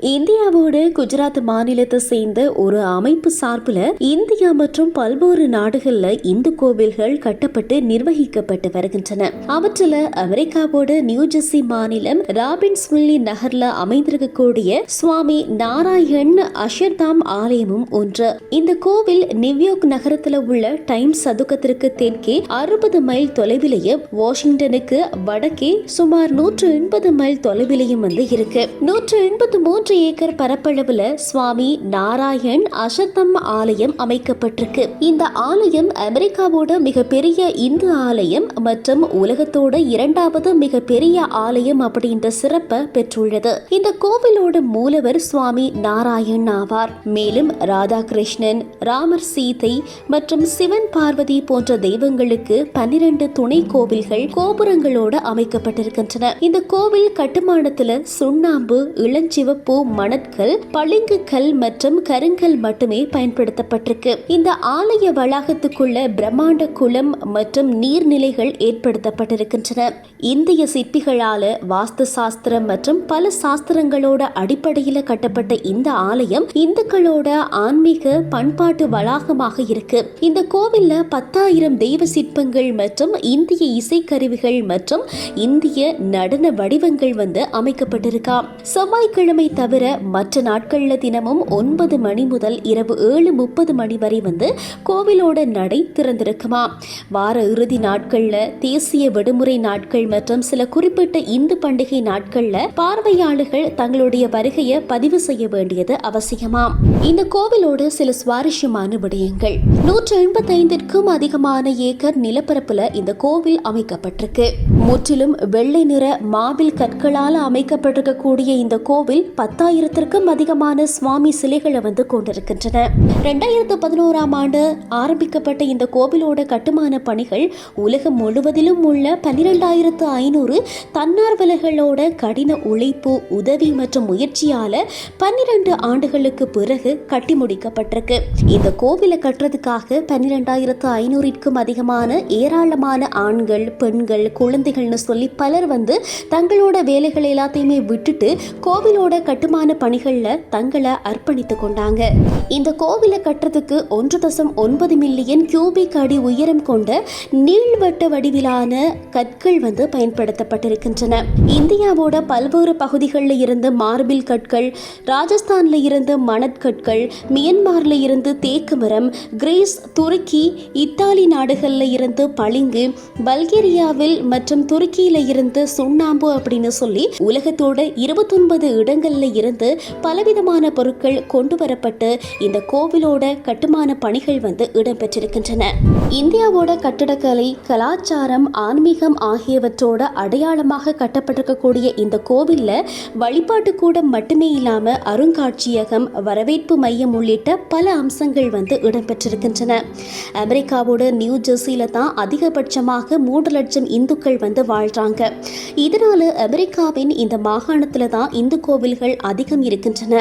இந்தியாவோடு குஜராத் மாநிலத்தை சேர்ந்த ஒரு அமைப்பு சார்பில் இந்தியா மற்றும் பல்வேறு நாடுகள்ல இந்து கோவில்கள் கட்டப்பட்டு நிர்வகிக்கப்பட்டு வருகின்றன. அவற்றில் அமெரிக்காவோட நியூஜெர்சி மாநிலம் ராபின்ஸ்வில்லி நகர்ல அமைந்திருக்கக்கூடிய சுவாமி நாராயண் அஷர்தாம் ஆலயமும் ஒன்று. இந்த கோவில் நியூயார்க் நகரத்துல உள்ள டைம் சதுக்கத்திற்கு தெற்கே அறுபது மைல் தொலைவிலேயே வாஷிங்டனுக்கு வடக்கே சுமார் நூற்று எண்பது மைல் தொலைவிலையும் வந்து இருக்கு. நூற்று எண்பத்து மூன்று ஏக்கர் பரப்பளவுல சுவாமி நாராயண் அசத்தம் ஆலயம் அமைக்கப்பட்டிருக்கு. இந்த ஆலயம் அமெரிக்காவோட மிகப்பெரிய இந்து ஆலயம் மற்றும் உலகத்தோட இரண்டாவது மிகப்பெரிய ஆலயம் அப்படின்ற சிறப்பை பெற்றுள்ளது. இந்த கோவிலோட மூலவர் சுவாமி நாராயண் ஆவார். மேலும் ராதாகிருஷ்ணன் ராமர் சீதை மற்றும் சிவன் பார்வதி போன்ற தெய்வங்களுக்கு பன்னிரண்டு துணை கோவில்கள் கோபுரங்களோட அமைக்கப்பட்டிருக்கின்றன. இந்த கோவில் கட்டுமானத்துல சுண்ணாம்பு இளஞ்சிவப்பு மணற்கல் பளிங்கு கல் மற்றும் கருங்கல் மட்டுமே பயன்படுத்தப்பட்டிருக்கு. இந்த ஆலய வளாகத்துக்குள்ள பிரம்மாண்ட குளம் மற்றும் நீர்நிலைகள் ஏற்படுத்தப்பட்டிருக்கின்றன. இந்திய சிற்பிகளால வாஸ்து சாஸ்திரம் மற்றும் பல சாஸ்திரங்களோட அடிப்படையில கட்டப்பட்ட இந்த ஆலயம் இந்துக்களோட ஆன்மீக பண்பாட்டு வளாகமாக இருக்கு. இந்த கோவில்ல பத்தாயிரம் தெய்வ சிற்பங்கள் மற்றும் இந்திய இசைக்கருவிகள் மற்றும் இந்திய நடன வடிவங்கள் வந்து அமைக்கப்பட்டிருக்கா. செவ்வாய்க்கிழமை தவிர தவிர மற்ற நாட்களில் தினமும் ஒன்பது மணி முதல் இரவு ஏழு முப்பது மணி வரை வந்து கோவிலோட நடை திறந்திருக்குமா? வார இறுதி நாட்களில் தேசிய விடுமுறை நாட்கள் மற்றும் சில குறிப்பிட்ட இந்து பண்டிகை நாட்களில் பார்வையாளர்கள் தங்களுடைய வருகையை பதிவு செய்ய வேண்டியது அவசியமாம் இந்த கோவிலோட சில சுவாரஸ்யமான விடயங்கள். நூற்று எண்பத்தைந்திற்கும் அதிகமான ஏக்கர் நிலப்பரப்புல இந்த கோவில் அமைக்கப்பட்டிருக்கு. முற்றிலும் வெள்ளை நிற மாவில் கற்களால் அமைக்கப்பட்டிருக்கக்கூடிய இந்த கோவில் பத்து பத்தாயிரத்திற்கும் அதிகமான சுவாமி சிலைகளை வந்து கொண்டிருக்கின்றன. ரெண்டாயிரத்து பதினோராம் ஆண்டு ஆரம்பிக்கப்பட்ட இந்த கோவிலோட கட்டுமான பணிகள் உலகம் முழுவதிலும் உள்ள பன்னிரெண்டாயிரத்து ஐநூறு தன்னார்வலர்களோட கடின உழைப்பு உதவி மற்றும் முயற்சியால பன்னிரண்டு ஆண்டுகளுக்கு பிறகு கட்டி முடிக்கப்பட்டிருக்கு. இந்த கோவிலை கட்டுறதுக்காக பன்னிரெண்டாயிரத்து ஐநூறிற்கும் அதிகமான ஏராளமான ஆண்கள் பெண்கள் குழந்தைகள்னு சொல்லி பலர் வந்து தங்களோட வேலைகள் எல்லாத்தையுமே விட்டுட்டு கோவிலோட கட்டு கட்டுமான பணிகளில் தங்களை அர்ப்பணித்து கொண்டாங்க. இந்த கோவிலை கட்டுறதுக்கு ஒன்று தசம் ஒன்பது மில்லியன் கியூபிக் அடி உயரம் கொண்ட நீள்வட்ட வடிவிலான கற்கள் வந்து பயன்படுத்தப்பட்டிருக்கின்றன. இந்தியாவோட பல்வேறு பகுதிகளில் இருந்து மார்பிள் கற்கள் ராஜஸ்தானில் இருந்து மணற்கற்கள் மியன்மாரில் இருந்து தேக்கு மரம் கிரீஸ் துருக்கி இத்தாலி நாடுகளில் இருந்து பளிங்கு பல்கேரியாவில் மற்றும் துருக்கியில இருந்து சுண்ணாம்பு அப்படின்னு சொல்லி உலகத்தோட இருபத்தொன்பது இடங்கள்ல இருந்து பலவிதமான பொருட்கள் கொண்டு வரப்பட்டு இந்த கோவிலோட கட்டுமான பணிகள் வந்து இடம்பெற்றிருக்கின்றன. இந்தியாவோட கட்டடக்கலை கலாச்சாரம் ஆன்மீகம் ஆகியவற்றோட அடையாளமாக கட்டப்பட்டிருக்கக்கூடிய இந்த கோவிலில் வழிபாட்டு கூடம் மட்டுமே இல்லாம அருங்காட்சியகம் வரவேற்பு மையம் உள்ளிட்ட பல அம்சங்கள் வந்து இடம்பெற்றிருக்கின்றன. அமெரிக்காவோட நியூ ஜெர்சியில தான் அதிகபட்சமாக மூன்று லட்சம் இந்துக்கள் வந்து வாழ்றாங்க. இதனால அமெரிக்காவின் இந்த மாகாணத்துல தான் இந்து கோவில்கள் அதிகம் இருக்கின்றன.